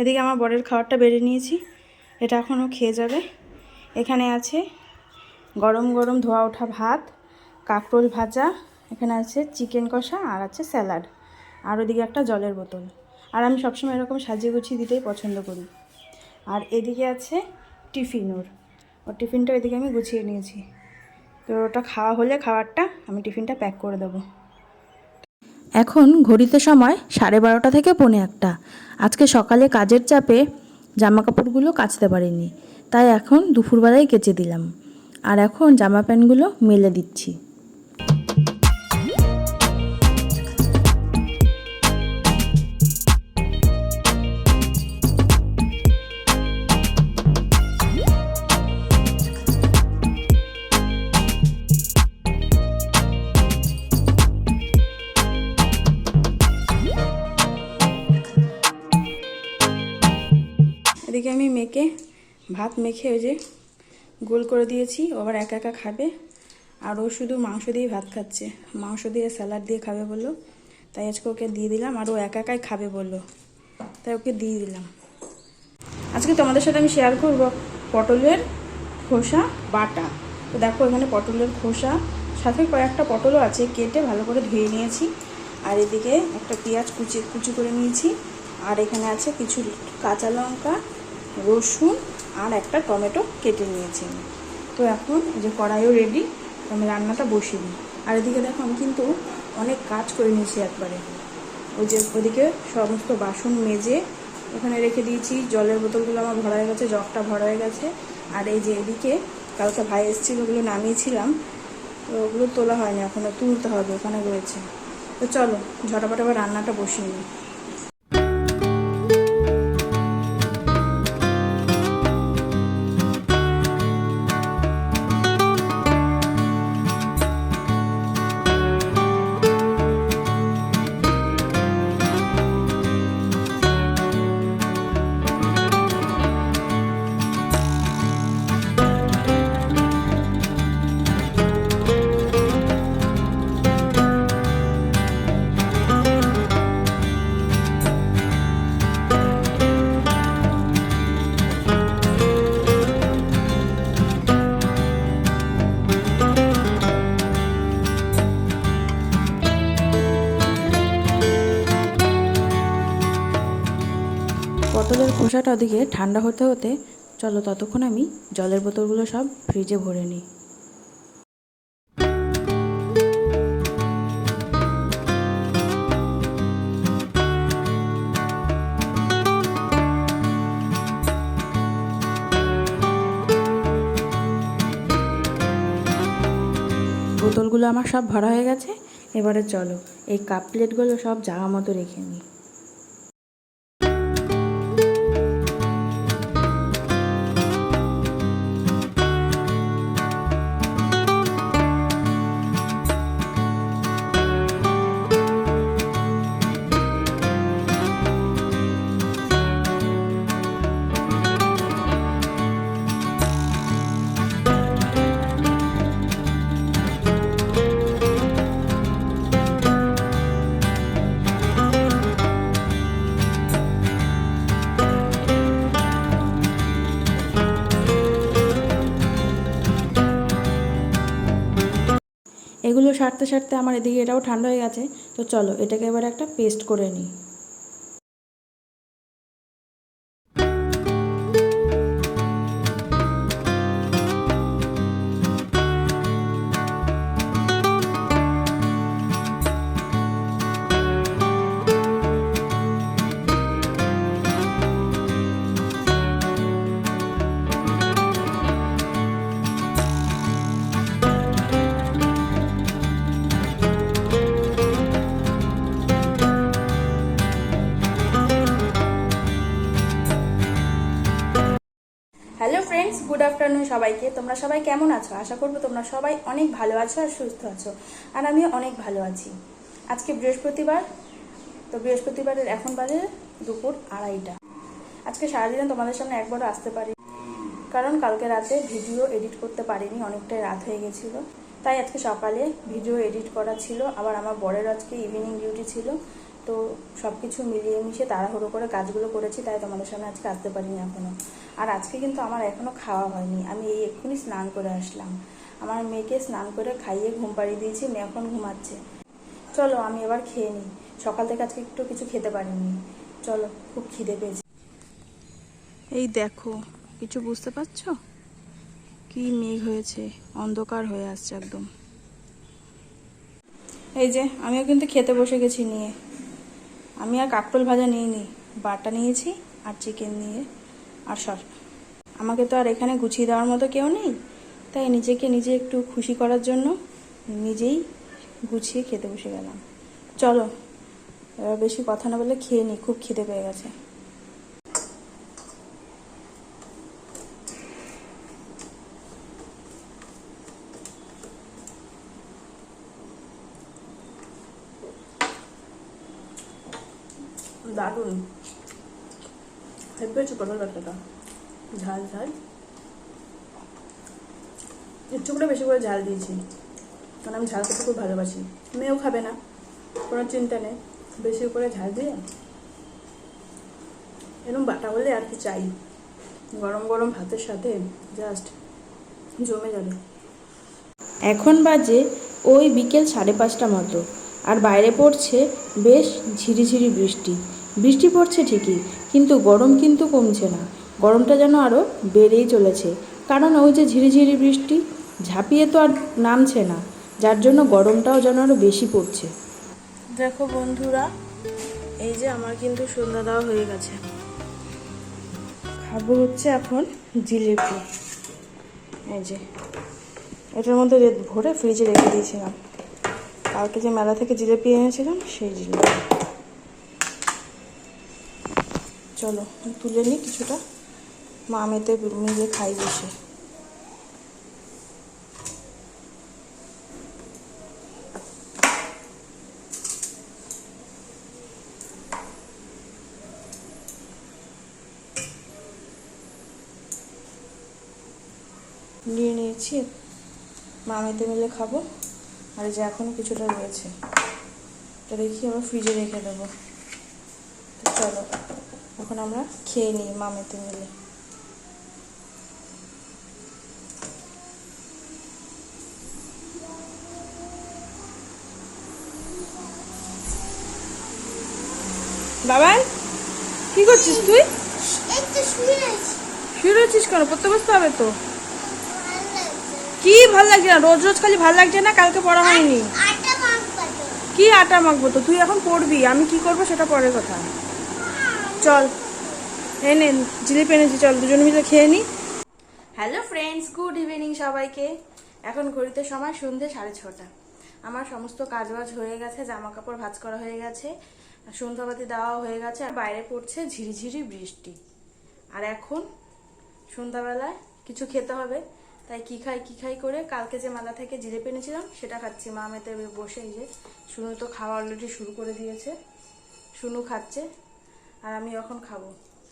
এদিকে আমার বরের খাবারটা বেড়ে নিয়েছি, এটা এখনও খেয়ে যাবে। এখানে আছে গরম গরম ধোয়া ওঠা ভাত, কাঁকরোল ভাজা, এখানে আছে চিকেন কষা আর আছে স্যালাড। আর ওদিকে একটা জলের বোতল। আর আমি সবসময় এরকম সাজিয়ে গুছিয়ে দিতেই পছন্দ করি। আর এদিকে আছে টিফিন ওর ওর টিফিনটা এদিকে আমি গুছিয়ে নিয়েছি। তো ওটা খাওয়া হলে খাবারটা আমি টিফিনটা প্যাক করে দেবো। এখন ঘড়িতে সময় সাড়ে বারোটা থেকে পৌনে একটা। আজকে সকালে কাজের চাপে জামা কাপড়গুলো কাচতে পারিনি, তাই এখন দুপুরবেলায় কেচে দিলাম। আর এখন জামা প্যান্টগুলো মেলে দিচ্ছি। এদিকে আমি মেখে ভাত মেখে ওই যে গোল করে দিয়েছি আবার একা একা খাবে। আর ও শুধু মাংস দিয়ে ভাত খাচ্ছে। মাংস দিয়ে স্যালাড দিয়ে খাবে বলল। তাই আজকে ওকে দিয়ে দিলাম আর ও একা একাই খাবে বলল। তাই ওকে দিয়ে দিলাম। আজকে তোমাদের সাথে আমি শেয়ার করব পটলের খোসা, বাটা। তো দেখো এখানে পটলের খোসা, সাথে কয়েকটা পটলও আছে, কেটে ভালো করে ধুয়ে নিয়েছি। আর এদিকে একটা পেঁয়াজ কুচি কুচি করে নিয়েছি। আর এখানে আছে কিছু কাঁচা লঙ্কা রসুন আর একটা টমেটো কেটে নিয়েছি। তো এখন যে কড়াইও রেডি আমি রান্নাটা বসিয়ে দিই। আর এদিকে দেখো আমি কিন্তু অনেক কাজ করে নিয়েছি একবারে। ওই যে ওদিকে সমস্ত বাসন মেজে ওখানে রেখে দিয়েছি। জলের বোতলগুলো আমার ভরা হয়ে গেছে, জগটা ভরা হয়ে গেছে। আর এই যে এদিকে কালকে ভাই এসেছিল, ওগুলো নামিয়েছিলাম। তো ওগুলো তোলা হয়নি এখনও তুলতে হবে, ওখানে রয়েছে। তো চলো, ঝটাপট আবার রান্নাটা বসিয়ে নিই খোসাটা ওদিকে ঠান্ডা হতে হতে, চলো ততক্ষণ আমি জলের বোতলগুলো সব ফ্রিজে ভরে নিই। বোতলগুলো আমার সব ভরা হয়ে গেছে, এবারে চলো এই কাপ প্লেটগুলো সব জায়গা মতো রেখে নিই। এগুলো সারতে সারতে আমার এদিকে এটাও ঠান্ডা হয়ে গেছে। তো চলো, এটাকে এবার একটা পেস্ট করে নিই। আফটারনুন সবাইকে। তোমরা সবাই কেমন আছো? আশা করব তোমরা সবাই অনেক ভালো আছো আর সুস্থ আছো। আর আমি অনেক ভালো আছি। আজকে বৃহস্পতিবার। তো বৃহস্পতিবারের এখন বাজে দুপুর আড়াইটা। আজকে সারাদিনে তোমাদের সামনে একবারও আসতে পারি। কারণ কালকে রাতে ভিডিও এডিট করতে পারিনি, অনেকটাই রাত হয়ে গেছিল। তাই আজকে সকালে ভিডিও এডিট করা ছিল। আবার আমার বরের আজকে ইভিনিং ডিউটি ছিল। তো সব কিছু মিলিয়ে মিশে তাড়াহুড়ো করে কাজগুলো করেছি তাই তোমাদের সামনে আজকে আসতে পারিনি এখনও আর আজকে কিন্তু আমার এখনও খাওয়া হয়নি। আমি এই এক্ষুনি স্নান করে আসলাম। আমার মেয়েকে স্নান করে খাইয়ে ঘুম পাড়িয়ে দিয়েছি মেয়ে এখন ঘুমাচ্ছে। চলো আমি এবার খেয়ে নিই। সকাল থেকে আজকে একটু কিছু খেতে পারিনি। চলো খুব খিদে পেয়েছি। এই দেখো কিছু বুঝতে পারছ? কি মেঘ হয়েছে অন্ধকার হয়ে আসছে একদম। এই যে আমিও কিন্তু খেতে বসে গেছি নিয়ে। আমি আর কাকরোল ভাজা নিইনি, বাটা নিয়েছি আর চিকেন নিয়ে। আর সর, আমাকে তো আর এখানে গুছিয়ে দেওয়ার মতো কেউ নেই, তাই নিজেকে নিজে একটু খুশি করার জন্য নিজেই গুছিয়ে খেতে বসে গেলাম। চলো, এবার বেশি কথা না বলে খেয়ে নিই খুব খিদে পেয়ে গেছে। দারুণ। হেপেছে পটল তরকারিটা ঝাল ঝাল। একটু করে বেশি করে ঝাল দিয়েছি। কারণ আমি ঝাল খেতে খুব ভালোবাসি। মেয়েও খাবে না। কোনো চিন্তা নেই। বেশি করে ঝাল দিয়ে এরকম বাটা হলে আর কি চাই। গরম গরম ভাতের সাথে জাস্ট জমে যাবে। এখন বাজে ওই বিকেল সাড়ে পাঁচটা মতো। আর বাইরে পড়ছে বেশ ঝিরিঝিরি বৃষ্টি। বৃষ্টি পড়ছে ঠিকই, কিন্তু গরম কিন্তু কমছে না। গরমটা যেন আরও বেড়েই চলেছে। কারণ ওই যে ঝিরিঝিরি বৃষ্টি, ঝাঁপিয়ে তো আর নামছে না। যার জন্য গরমটাও যেন আরও বেশি পড়ছে। দেখো বন্ধুরা, এই যে আমার কিন্তু সন্ধ্যা দেওয়া হয়ে গেছে। খাব হচ্ছে এখন জিলিপি। এই যে, এটার মধ্যে ভরে ফ্রিজে রেখে দিয়েছিলাম। কালকে যে মেলা থেকে জিলিপি এনেছিলাম, সেই জিলিপি। চলো, তুলে নিই কিছুটা। মা মেতে মিলে খাই বসে। নিয়ে নিয়েছি। মামেতে মিলে খাব। আর যে এখনও কিছুটা রয়েছে। এটা দেখি আবার ফ্রিজে রেখে দেবো। চলো। এখন আমরা খেয়ে নিই মামেতে মিলে। বাবাই কি করছিস তুই? শুয়ে রয়েছিস কেন? পড়তে বসতে হবে তো। কি ভালো লাগছে না? রোজ রোজ খালি ভালো লাগছে না? কালকে পড়া হয়নি। কি আটা মাখবো তো? তুই এখন পড়বি আমি কি করব সেটা পরের কথা। চল এনে জিলিপি এনেছি, চল দুজন মিলে খেয়ে নি। হ্যালো ফ্রেন্ডস গুড ইভিনিং সবাইকে। এখন ঘড়িতে সময় সন্ধে সাড়ে ছটা। আমার সমস্ত কাজবাজ হয়ে গেছে জামা কাপড় ভাজ করা হয়ে গেছে, সন্ধ্যাবাতি দেওয়া হয়ে গেছে, আর বাইরে পড়ছে ঝিরিঝিরি বৃষ্টি। আর এখন সন্ধ্যাবেলায় কিছু খেতে হবে, তাই কি খাই কি খাই করে কালকে যে মেলা থেকে জিলেপি এনেছিলাম, সেটা খাচ্ছি। মা মেতে বসে যে, শুনু তো খাওয়া অলরেডি শুরু করে দিয়েছে, শুনু খাচ্ছে। আর আমি এখন খাব।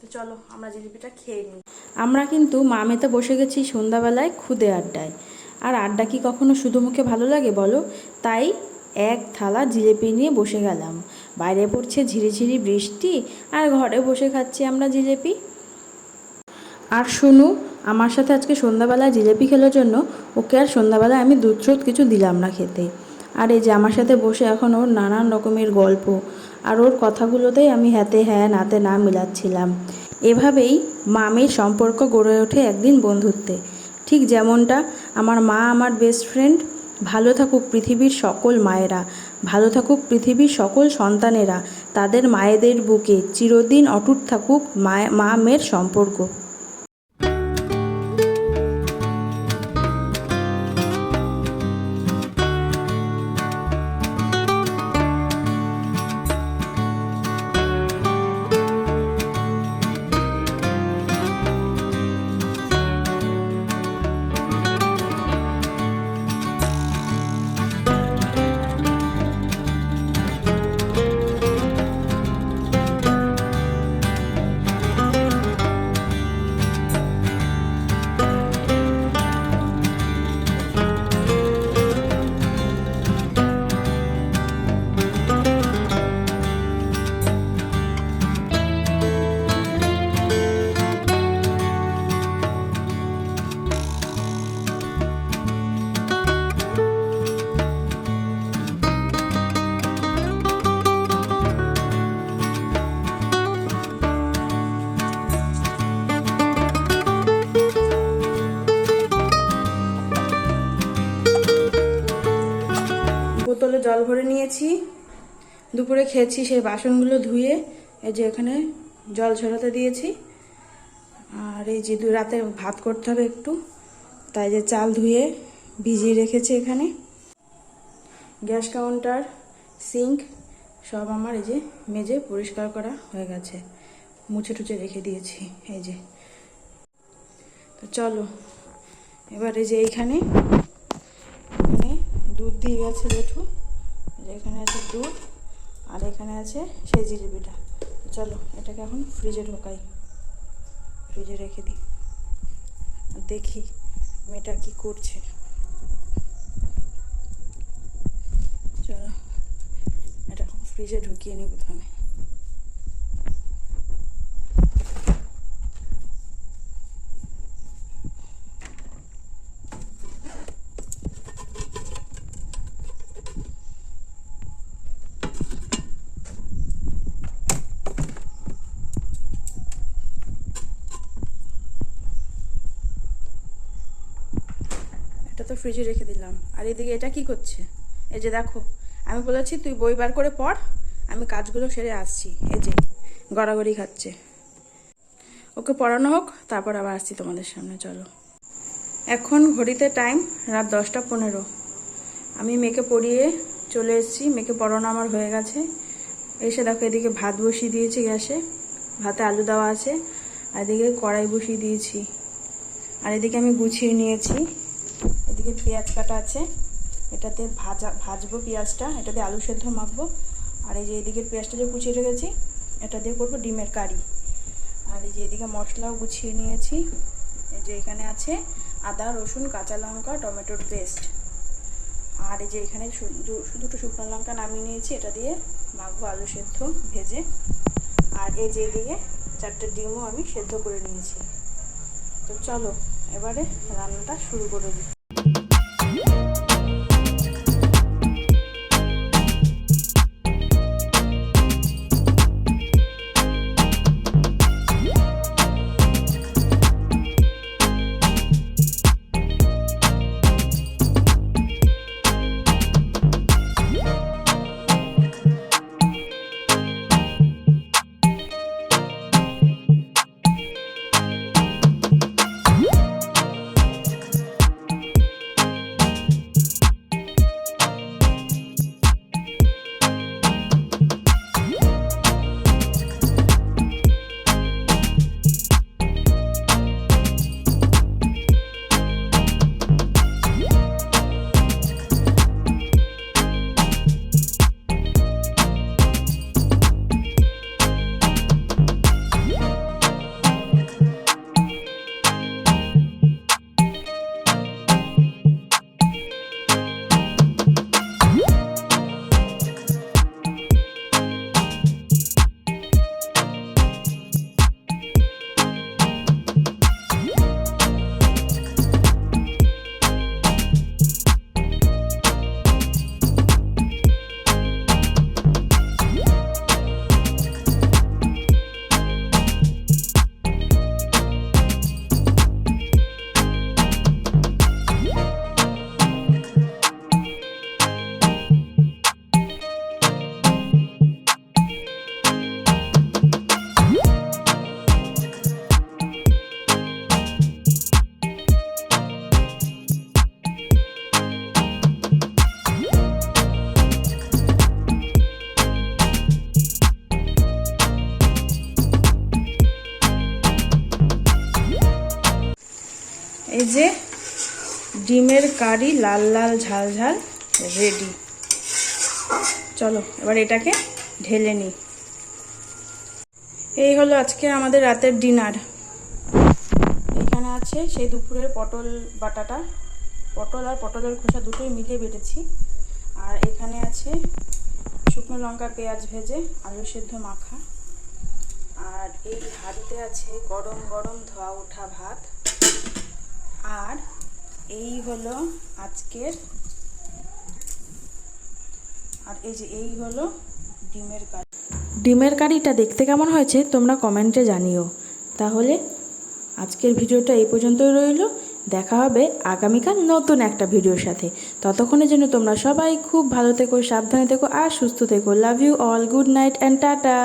তো চলো, আমরা জিলিপিটা খেয়ে নিই। আমরা কিন্তু মা মেতে বসে গেছি সন্ধ্যাবেলায় খুদে আড্ডায়। আর আড্ডা কি কখনো শুধু মুখে ভালো লাগে বলো? তাই এক থালা জিলিপি নিয়ে বসে গেলাম। বাইরে পড়ছে ঝিরিঝিরি বৃষ্টি, আর ঘরে বসে খাচ্ছি আমরা জিলিপি। আর শুনু, আমার সাথে আজকে সন্ধ্যাবেলায় জিলেপি খেলার জন্য ওকে আর সন্ধ্যাবেলায় আমি দুধ কিছু দিলাম না খেতে। আর এই যে আমার সাথে বসে এখন ওর নানান রকমের গল্প আর ওর কথাগুলোতেই আমি হাতে হ্যাঁ নাতে না মিলাচ্ছিলাম। এভাবেই মামের সম্পর্ক গড়ে ওঠে একদিন বন্ধুত্বে। ঠিক যেমনটা আমার মা আমার বেস্ট ফ্রেন্ড ভালো থাকুক পৃথিবীর সকল মায়েরা, ভালো থাকুক পৃথিবীর সকল সন্তানেরা, তাদের মায়েদের বুকে চিরদিন অটুট থাকুক মা মেয়ের সম্পর্ক। নিয়েছি দুপুরে খেয়েছি সেই বাসনগুলো ধুয়ে, এই যে এখানে জল ঝরাতে দিয়েছি। আর এই যে দু রাতে ভাত করতে হবে একটু, তাই যে চাল ধুয়ে ভিজিয়ে রেখেছি এখানে। গ্যাস কাউন্টার, সিঙ্ক, সব আমার এই যে মেজে পরিষ্কার করা হয়ে গেছে। মুছে টুছে রেখে দিয়েছি, এই যে। তো চলো, এবার এই যে এইখানে দুধ দিয়ে গেছে জেঠু। এখানে আছে দুধ, আর এখানে আছে সেই জিলিপিটা। চলো, এটাকে এখন ফ্রিজে ঢোকাই। ফ্রিজে রেখে দিই। দেখি মেয়েটা কি করছে। চলো, এটা ফ্রিজে ঢুকিয়ে নিই প্রথমে এটা তো ফ্রিজে রেখে দিলাম। আর এদিকে এটা কি করছে? এই যে দেখো, আমি বলেছি তুই বই বার করে পড়, আমি কাজগুলো সেরে আসছি। এই যে, গড়াগড়ি খাচ্ছে। ওকে পড়ানো হোক, তারপর আবার আসছি তোমাদের সামনে, চলো। এখন ঘড়িতে টাইম রাত দশটা পনেরো। আমি মেয়েকে পড়িয়ে চলে এসেছি, মেয়েকে পড়ানো আমার হয়ে গেছে। এসে দেখো এদিকে ভাত বসিয়ে দিয়েছি গ্যাসে, ভাতে আলু দেওয়া আছে, আর এদিকে কড়াই বসিয়ে দিয়েছি। আর এদিকে আমি গুছিয়ে নিয়েছি। এদিকে পেঁয়াজ কাটা আছে। এটাতে ভাজা, ভাজবো পেঁয়াজটা এটাতে আলু সেদ্ধ মাখবো। আর এই যে এদিকে পেঁয়াজটা যে কুচিয়ে রেখেছি, এটা দিয়ে করব ডিমের কারি। আর এই যে এদিকে মশলাও গুছিয়ে নিয়েছি। এই যে এখানে আছে আদা, রসুন, কাঁচা লঙ্কা, টমেটোর পেস্ট। আর এই যে এখানে দুটো শুকনো লঙ্কা নামিয়ে নিয়েছি, এটা দিয়ে মাখবো আলু সেদ্ধ ভেজে। আর এই যে এদিকে চারটে ডিমও আমি সেদ্ধ করে নিয়েছি। তো চলো, এবারে রান্নাটা শুরু করে দিই। এই যে ডিমের কারি লাল লাল, ঝাল ঝাল রেডি চলো, এবার এটাকে ঢেলে নিই। এই হলো আজকে আমাদের রাতের ডিনার এখানে আছে সেই দুপুরের পটল বাটাটা। পটল আর পটলের খোসা দুটোই মিলিয়ে বেটেছি। আর এখানে আছে শুকনো লঙ্কা, পেঁয়াজ ভেজে আলু সেদ্ধ মাখা। আর এই হাঁড়িতে আছে গরম গরম ধোয়া ওঠা ভাত। আর এই হলো আজকের, আর এই যে এই হলো ডিমের কারি। ডিমের কারিটা দেখতে কেমন হয়েছে তোমরা কমেন্টে জানিও। তাহলে আজকের ভিডিওটা এই পর্যন্তই রইল। দেখা হবে আগামীকাল নতুন একটা ভিডিওর সাথে। ততক্ষণের জন্য তোমরা সবাই খুব ভালো থেকো, সাবধানে থেকো আর সুস্থ থেকো। Love you all good night and tata